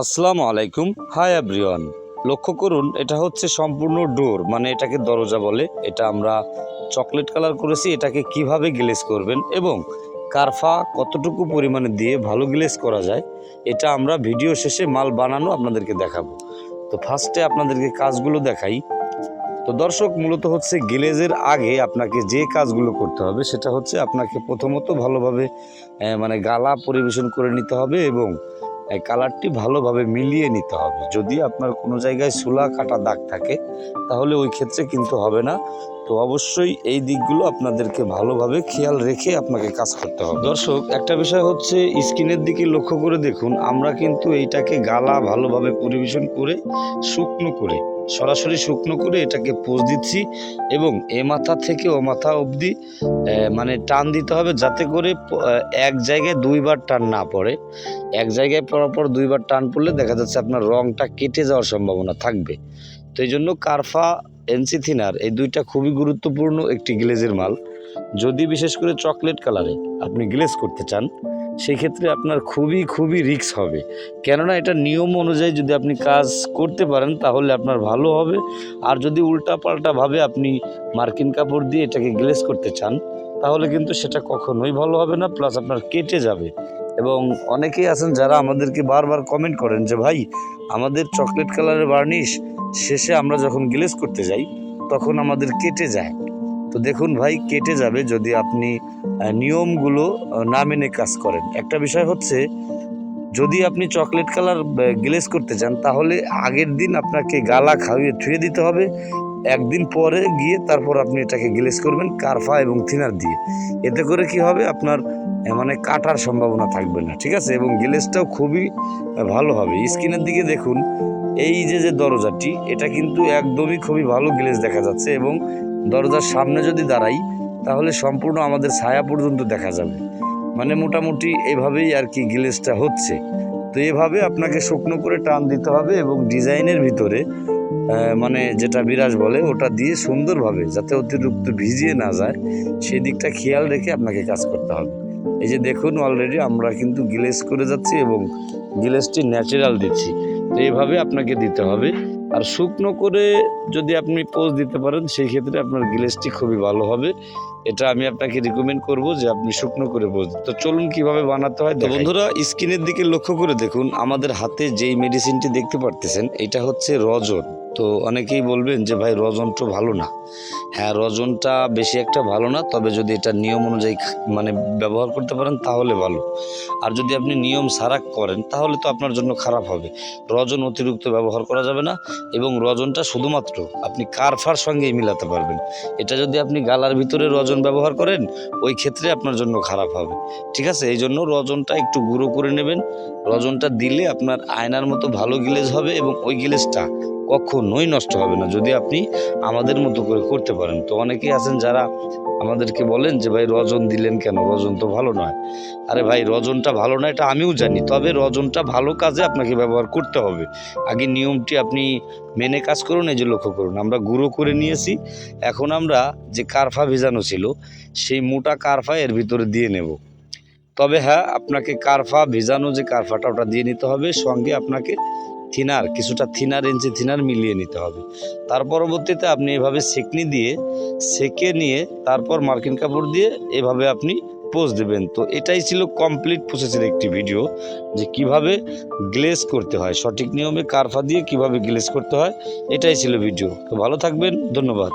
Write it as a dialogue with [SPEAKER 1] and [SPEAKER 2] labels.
[SPEAKER 1] আসসালামু আলাইকুম। Hi everyone লক্ষ্য করুন, এটা হচ্ছে সম্পূর্ণ ডোর মানে এটাকে দরজা বলে। এটা আমরা চকলেট কালার করেছি, এটাকে কীভাবে গ্লেজ করবেন এবং কারফা কতটুকু পরিমাণে দিয়ে ভালো গ্লেজ করা যায়, এটা আমরা ভিডিও শেষে মাল বানানো আপনাদেরকে দেখাবো। তো ফার্স্টে আপনাদেরকে কাজগুলো দেখাই। তো দর্শক, মূলত হচ্ছে গ্লেজের আগে আপনাকে যে কাজগুলো করতে হবে, সেটা হচ্ছে আপনাকে প্রথমত ভালোভাবে মানে গালা পরিবেশন করে নিতে হবে এবং এই কালারটি ভালোভাবে মিলিয়ে নিতে হবে। যদি আপনার কোনো জায়গায় সুলা কাটা দাগ থাকে, তাহলে ওই ক্ষেত্রে কিন্তু হবে না। তো অবশ্যই এই দিকগুলো আপনাদেরকে ভালোভাবে খেয়াল রেখে আপনাকে কাজ করতে হবে। দর্শক, একটা বিষয় হচ্ছে স্কিনের দিকে লক্ষ্য করে দেখুন, আমরা কিন্তু এইটাকে গালা ভালোভাবে পরিবেশন করে, শুকনো করে, সরাসরি শুকনো করে এটাকে পোজ দিচ্ছি এবং এ মাথা থেকে ও মাথা অবধি মানে টান দিতে হবে যাতে করে এক জায়গায় দুইবার টান না পড়ে। এক জায়গায় পর পর দুইবার টান পড়লে দেখা যাচ্ছে আপনার রংটা কেটে যাওয়ার সম্ভাবনা থাকবে। তো এই জন্য কারফা এনসি থিনার এই দুইটা খুবই গুরুত্বপূর্ণ একটি গ্লেজের মাল। যদি বিশেষ করে চকলেট কালারে আপনি গ্লেজ করতে চান সেই ক্ষেত্রে আপনার খুবই খুবই রিস্ক হবে। কেননা এটা নিয়ম অনুযায়ী যদি আপনি কাজ করতে পারেন, তাহলে আপনার ভালো হবে। আর যদি উল্টাপাল্টাভাবে আপনি মার্কিন কাপড় দিয়ে এটাকে গ্লেজ করতে চান, তাহলে কিন্তু সেটা কখনোই ভালো হবে না, প্লাস আপনার কেটে যাবে। এবং অনেকেই আছেন যারা আমাদেরকে বারবার কমেন্ট করেন যে, ভাই, আমাদের চকলেট কালারের বার্নিশ শেষে আমরা যখন গ্লেজ করতে যাই, তখন আমাদের কেটে যায়। তো দেখুন ভাই, কেটে যাবে যদি আপনি নিয়মগুলো না মেনে কাজ করেন। একটা বিষয় হচ্ছে, যদি আপনি চকলেট কালার গ্লেজ করতে চান, তাহলে আগের দিন আপনাকে গালা খাইয়ে ধুয়ে দিতে হবে। একদিন পরে গিয়ে তারপর আপনি এটাকে গ্লেজ করবেন কারফা এবং থিনার দিয়ে। এতে করে কি হবে? আপনার মানে কাটার সম্ভাবনা থাকবে না, ঠিক আছে? এবং গ্লেজটাও খুবই ভালো হবে। স্কিনের দিকে দেখুন, এই যে যে দরজাটি, এটা কিন্তু একদমই খুবই ভালো গ্লেজ দেখা যাচ্ছে এবং দরজার সামনে যদি দাঁড়াই, তাহলে সম্পূর্ণ আমাদের ছায়া পর্যন্ত দেখা যাবে। মানে মোটামুটি এভাবেই আর কি গ্লেজটা হচ্ছে। তো এভাবে আপনাকে শুকনো করে টান দিতে হবে এবং ডিজাইনের ভিতরে মানে যেটা বিরাজ বলে ওটা দিয়ে সুন্দরভাবে যাতে অতিরিক্ত ভিজিয়ে না যায় সেই দিকটা খেয়াল রেখে আপনাকে কাজ করতে হবে। এই যে দেখুন অলরেডি আমরা কিন্তু গ্লেজ করে যাচ্ছি এবং গ্লেজটি ন্যাচারাল দিচ্ছি। তো এইভাবে আপনাকে দিতে হবে। আর শুকনো করে যদি আপনি পোজ দিতে পারেন সেই ক্ষেত্রে আপনার গ্লেজটি খুবই ভালো হবে। এটা আমি আপনাকে রিকমেন্ড করব যে আপনি শুকনো করে পোজ তো চলুন কীভাবে বানাতে হয় তো বন্ধুরা স্কিনের দিকে লক্ষ্য করে দেখুন আমাদের হাতে যেই মেডিসিনটি দেখতে পারতেছেন এটা হচ্ছে রজন তো অনেকেই বলবেন যে, ভাই, রজনটা ভালো না। হ্যাঁ রজনটা বেশি একটা ভালো না, তবে যদি এটা নিয়ম অনুযায়ী মানে ব্যবহার করতে পারেন, তাহলে ভালো। আর যদি আপনি নিয়ম সারা করেন, তাহলে তো আপনার জন্য খারাপ হবে। রজন অতিরিক্ত ব্যবহার করা যাবে না এবং রজনটা শুধুমাত্র আপনি কারফার সঙ্গেই মিলাতে পারবেন। এটা যদি আপনি গালার ভিতরে রজন ব্যবহার করেন, ওই ক্ষেত্রে আপনার জন্য খারাপ হবে। ঠিক আছে? এই জন্য রজনটা একটু গুঁড়ো করে নেবেন। রজনটা দিলে আপনার আয়নার মতো ভালো গিলেজ হবে এবং ওই গ্লেজটা কখনোই নষ্ট হবে না, যদি আপনি আমাদের মতো করে করতে পারেন। তো অনেকেই আছেন যারা আমাদেরকে বলেন যে, ভাই, রজন দিলেন কেন? রজন তো ভালো নয়। আরে ভাই, রজনটা ভালো না এটা আমিও জানি, তবে রজনটা ভালো কাজে আপনাকে ব্যবহার করতে হবে। আগে নিয়মটি আপনি মেনে কাজ করুন, এই যে লক্ষ্য করুন। আমরা গুঁড়ো করে নিয়েছি, এখন আমরা যে কারফা ভেজানো ছিল, সেই মোটা কারফা এর ভিতরে দিয়ে নেব। তবে হ্যাঁ আপনাকে কারফা ভেজানো যে কারফাটা ওটা দিয়ে নিতে হবে, সঙ্গে আপনাকে থিনার, কিছুটা থিনার ইঞ্চি থিনার মিলিয়ে নিতে হবে। তার পরবর্তীতে আপনি এভাবে সেকনি দিয়ে সেকে নিয়ে তারপর মার্কিন কাপড় দিয়ে এভাবে আপনি পোজ দেবেন। তো এটাই ছিল কমপ্লিট প্রসেসের একটি ভিডিও যে কীভাবে গ্লেস করতে হয়, সঠিক নিয়মে কারফা দিয়ে কীভাবে গ্লেস করতে হয়, এটাই ছিল ভিডিও। তো ভালো থাকবেন, ধন্যবাদ।